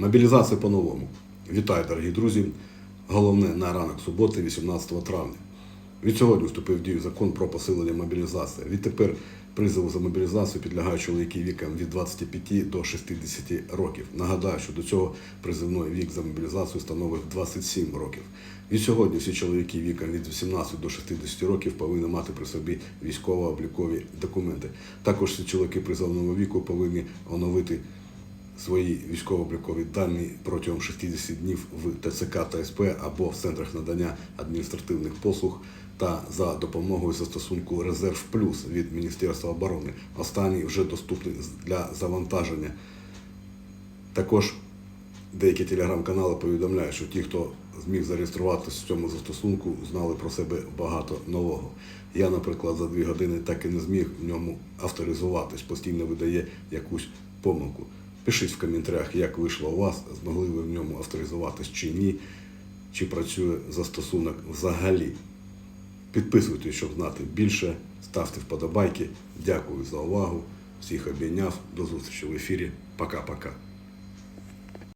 Мобілізація по-новому. Вітаю, дорогі друзі. Головне на ранок суботи, 18 травня. Від сьогодні вступив в дію закон про посилення мобілізації. Відтепер призову за мобілізацію підлягають чоловіки віком від 25 до 60 років. Нагадаю, що до цього призовний вік за мобілізацію становив 27 років. Від сьогодні всі чоловіки віком від 18 до 60 років повинні мати при собі військово-облікові документи. Також всі чоловіки призовного віку повинні оновити свої військово-облікові дані протягом 60 днів в ТЦК та СП або в центрах надання адміністративних послуг та за допомогою застосунку Резерв Плюс від Міністерства оборони. Останній вже доступний для завантаження. Також деякі телеграм-канали повідомляють, що ті, хто зміг зареєструватися в цьому застосунку, знали про себе багато нового. Я, наприклад, за дві години так і не зміг в ньому авторизуватись, постійно видає якусь помилку. Пишіть в коментарях, як вийшло у вас, змогли ви в ньому авторизуватись чи ні, чи працює застосунок взагалі. Підписуйтесь, щоб знати більше, ставте вподобайки. Дякую за увагу. Всіх обійняв. До зустрічі в ефірі. Пока-пока.